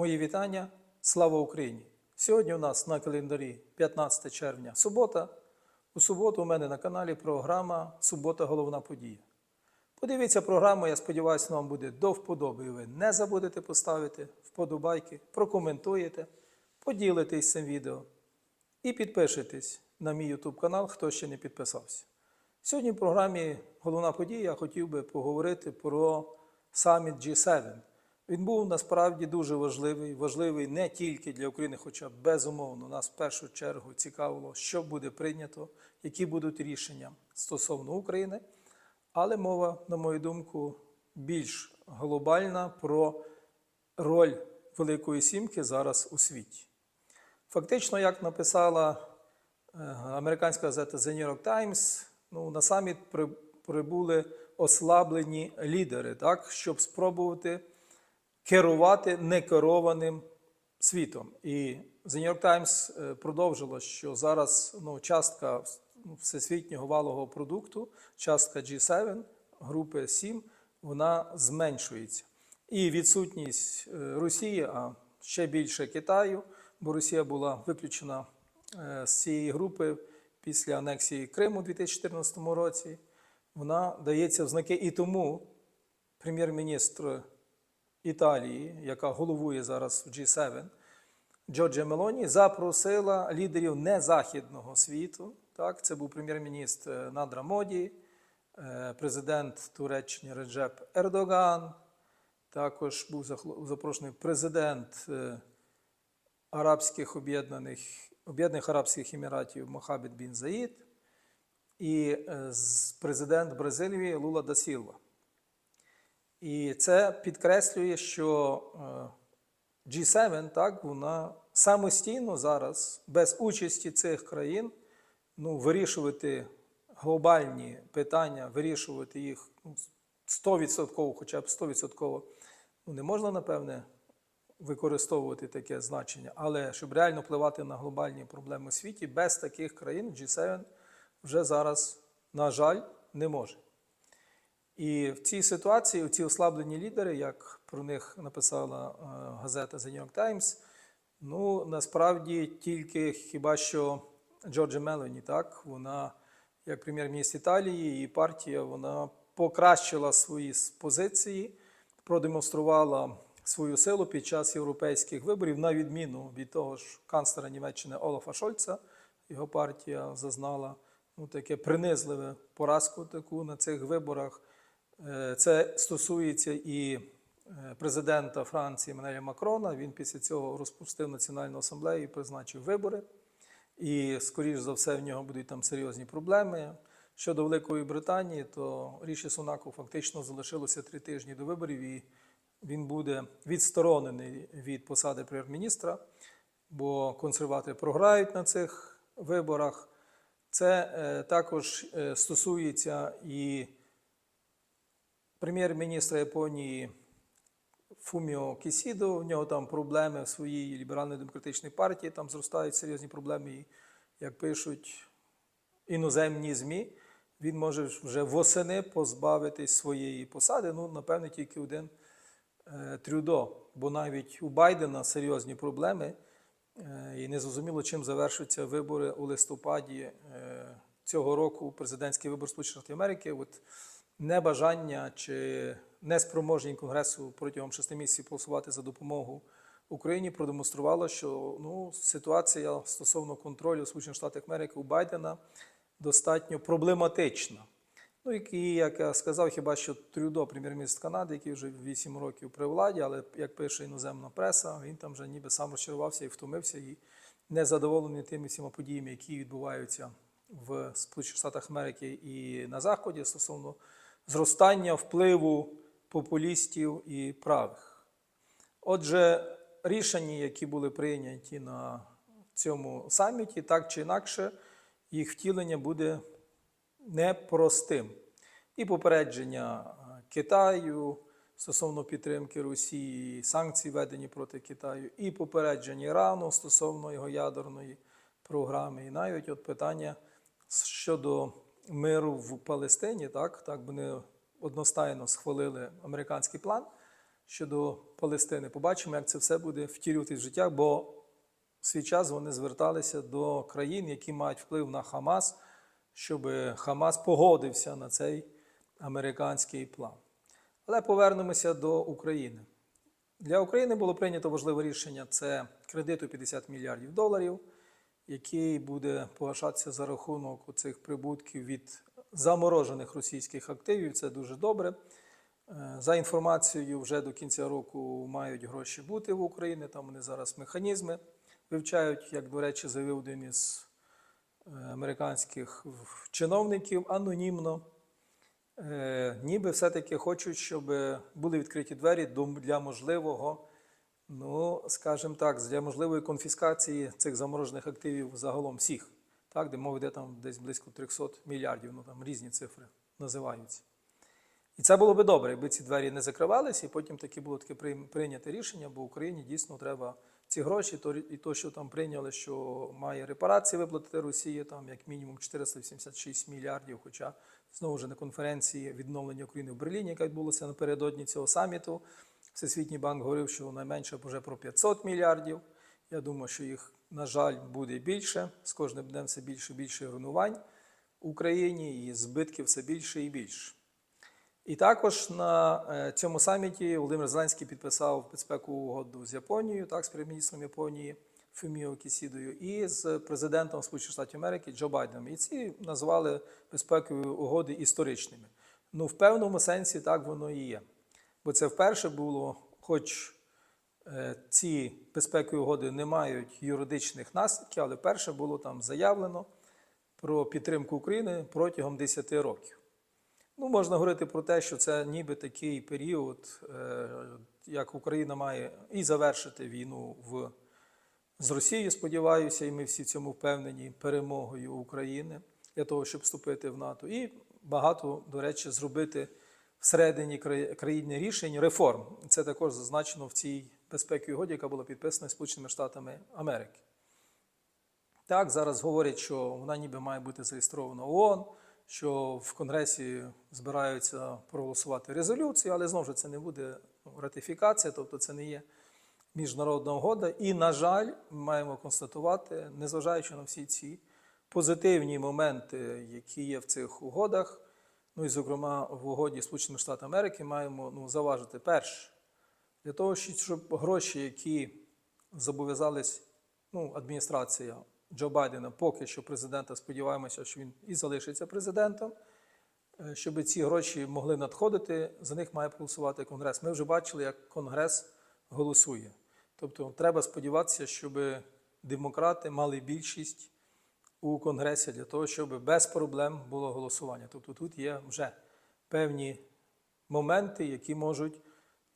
Мої вітання. Слава Україні! Сьогодні у нас на календарі 15 червня субота. У суботу у мене на каналі програма Субота головна подія. Подивіться програму, я сподіваюся, вам буде до вподоби. І ви не забудете поставити вподобайки, прокоментуєте, поділитесь цим відео і підпишитесь на мій YouTube канал, хто ще не підписався. Сьогодні в програмі Головна подія я хотів би поговорити про саміт G7. Він був насправді дуже важливий, важливий не тільки для України, хоча безумовно нас в першу чергу цікавило, що буде прийнято, які будуть рішення стосовно України. Але мова, на мою думку, більш глобальна про роль Великої Сімки зараз у світі. Фактично, як написала е, американська газета The New York Times, ну, на саміт при- прибули ослаблені лідери, так, щоб спробувати керувати некерованим світом. І The New York Times е, продовжило, що зараз ну, частка ну, всесвітнього валового продукту, частка G7, групи 7, вона зменшується. І відсутність е, Росії, а ще більше Китаю, бо Росія була виключена е, з цієї групи після анексії Криму у 2014 році, вона дається в знаки. І тому прем'єр-міністр Італії, яка головує зараз в G7, Джорджа Мелоні, запросила лідерів незахідного світу. Так, це був прем'єр-міністр Надра Моді, е, президент Туреччини Реджеп Ердоган, також був запрошений президент е, Арабських Об'єднаних Об'єднаних Арабських Еміратів Мохаммед Бін Заїд і е, президент Бразилії Лула да Сілва. І це підкреслює, що е, G7 так, вона самостійно зараз, без участі цих країн, ну, вирішувати глобальні питання, вирішувати їх ну, 100%, хоча б 100%, ну, не можна, напевне, використовувати таке значення, але щоб реально впливати на глобальні проблеми у світі, без таких країн G7 вже зараз, на жаль, не може. І в цій ситуації ці ослаблені лідери, як про них написала е, газета The New York Times, ну насправді тільки хіба що Джорджа Мелоні, так, вона, як прем'єр-міністр Італії, і партія, вона покращила свої позиції, продемонструвала свою силу під час європейських виборів, на відміну від того ж канцлера Німеччини Олафа Шольца, його партія зазнала ну, таке принизливе поразку таку на цих виборах. Е, Це стосується і е, президента Франції Манеля Макрона. Він після цього розпустив Національну асамблею і призначив вибори. І, скоріш за все, в нього будуть там серйозні проблеми. Щодо Великої Британії, то Ріші Сунаку фактично залишилося три тижні до виборів, і він буде відсторонений від посади прем'єр-міністра, бо консерватори програють на цих виборах. Це е, також стосується і прем'єр-міністра Японії Фуміо Кісідо. У нього там проблеми в своїй ліберально-демократичній партії, там зростають серйозні проблеми. Як пишуть іноземні ЗМІ, він може вже восени позбавитись своєї посади. Ну, напевне, тільки один е, Трюдо, бо навіть у Байдена серйозні проблеми, е, і незрозуміло, чим завершаться вибори у листопаді е, цього року, президентський вибор Сполучених Америки. Небажання чи неспроможність Конгресу протягом шести місяців голосувати за допомогу Україні продемонструвало, що ну, ситуація стосовно контролю Сполучених Штатів Америки у Байдена достатньо проблематична. Ну, і як я сказав, хіба що Трюдо, прем'єр-міністр Канади, який вже 8 років при владі, але як пише іноземна преса, він там вже ніби сам розчарувався і втомився, і незадоволений тими всіма подіями, які відбуваються в Сполучених Штатах Америки і на Заході стосовно зростання впливу популістів і правих. Отже, рішення, які були прийняті на цьому саміті, так чи інакше, їх втілення буде непростим. І попередження Китаю стосовно підтримки Росії, санкцій введені проти Китаю, і попередження Ірану стосовно його ядерної програми, і навіть от питання щодо миру в Палестині, так, так вони одностайно схвалили американський план щодо Палестини. Побачимо, як це все буде втілюватись в життя, бо в свій час вони зверталися до країн, які мають вплив на Хамас, щоб Хамас погодився на цей американський план. Але повернемося до України. Для України було прийнято важливе рішення це кредит у 50 мільярдів доларів, який буде погашатися за рахунок цих прибутків від заморожених російських активів. Це дуже добре. Е, За інформацією, вже до кінця року мають гроші бути в Україні. Там вони зараз механізми вивчають, як, до речі, заявив один із е, американських чиновників анонімно. Е, ніби все-таки хочуть, щоб були відкриті двері для можливого, ну, скажімо так, для можливої конфіскації цих заморожених активів загалом всіх. Так, де мова йде там десь близько 300 мільярдів, ну там різні цифри називаються. І це було би добре, якби ці двері не закривалися, і потім таки було таке прийняте рішення, бо Україні дійсно треба ці гроші, то, і то, що там прийняли, що має репарації виплатити Росія, там як мінімум 486 мільярдів. Хоча знову ж на конференції відновлення України в Берліні, яка відбулася напередодні цього саміту, Всесвітній банк говорив, що найменше вже про 500 мільярдів. Я думаю, що їх, на жаль, буде більше. З кожним днем все більше і більше руйнувань в Україні, і збитків все більше і більше. І також на е, цьому саміті Володимир Зеленський підписав безпекову угоду з Японією, так, з прем'єр-міністром Японії Фуміо Кісідою, і з президентом Сполучених Штатів Америки Джо Байденом. І ці назвали безпекові угоди історичними. Ну, в певному сенсі так воно і є. Бо це вперше було, хоч е, ці безпекові угоди не мають юридичних наслідків, але вперше було там заявлено про підтримку України протягом 10 років. Ну, можна говорити про те, що це ніби такий період, е, як Україна має і завершити війну в, з Росією, сподіваюся, і ми всі в цьому впевнені перемогою України для того, щоб вступити в НАТО. І багато, до речі, зробити всередині країни рішень реформ. Це також зазначено в цій безпековій угоді, яка була підписана Сполученими Штатами Америки. Так, зараз говорять, що вона ніби має бути зареєстрована ООН, що в Конгресі збираються проголосувати резолюцію, але знову ж це не буде ну, ратифікація, тобто це не є міжнародна угода. І, на жаль, ми маємо констатувати, незважаючи на всі ці позитивні моменти, які є в цих угодах, ну і, зокрема, в угоді Сполучених Штатів Америки маємо ну, заважити перше, для того, щоб гроші, які зобов'язались ну, адміністрація Джо Байдена, поки що президента, сподіваємося, що він і залишиться президентом, е, щоб ці гроші могли надходити, за них має проголосувати Конгрес. Ми вже бачили, як Конгрес голосує. Тобто треба сподіватися, щоб демократи мали більшість у Конгресі для того, щоб без проблем було голосування. Тобто тут є вже певні моменти, які можуть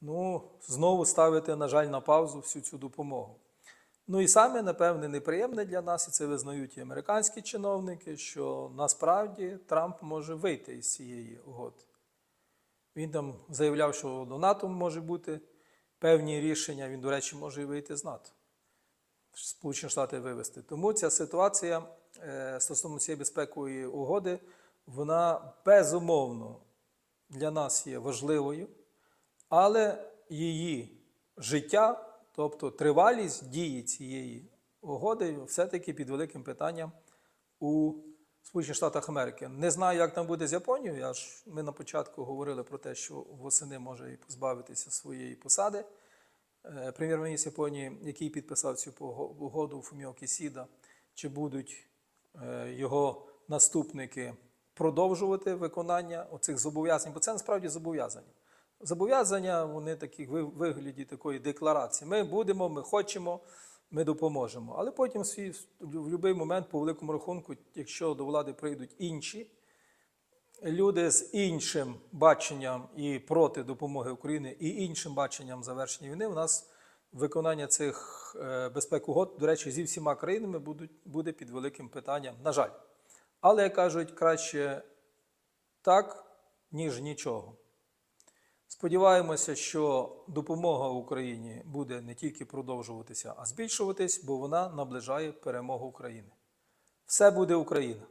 ну, знову ставити, на жаль, на паузу всю цю допомогу. Ну і саме, напевне, неприємне для нас, і це визнають і американські чиновники, що насправді Трамп може вийти із цієї угоди. Він там заявляв, що до НАТО може бути певні рішення, він, до речі, може вийти з НАТО. Сполучені Штати вивести. Тому ця ситуація стосовно цієї безпекової угоди, вона безумовно для нас є важливою, але її життя, тобто тривалість дії цієї угоди, все-таки під великим питанням у Сполучених Штатах Америки. Не знаю, як там буде з Японією. Я ж, ми на початку говорили про те, що восени може і позбавитися своєї посади. Е, Прем'єр-міністр Японії, який підписав цю угоду Фуміо Кісіда, чи будуть е, його наступники продовжувати виконання оцих зобов'язань, бо це насправді зобов'язання. Зобов'язання вони такі в вигляді такої декларації. Ми будемо, ми хочемо, ми допоможемо. Але потім в свій- в будь-який момент, по великому рахунку, якщо до влади прийдуть інші люди з іншим баченням і проти допомоги України, і іншим баченням завершення війни, у нас виконання цих е, безпек угод, до речі, зі всіма країнами будуть, буде під великим питанням, на жаль. Але, як кажуть, краще так, ніж нічого. Сподіваємося, що допомога Україні буде не тільки продовжуватися, а збільшуватись, бо вона наближає перемогу України. Все буде Україна!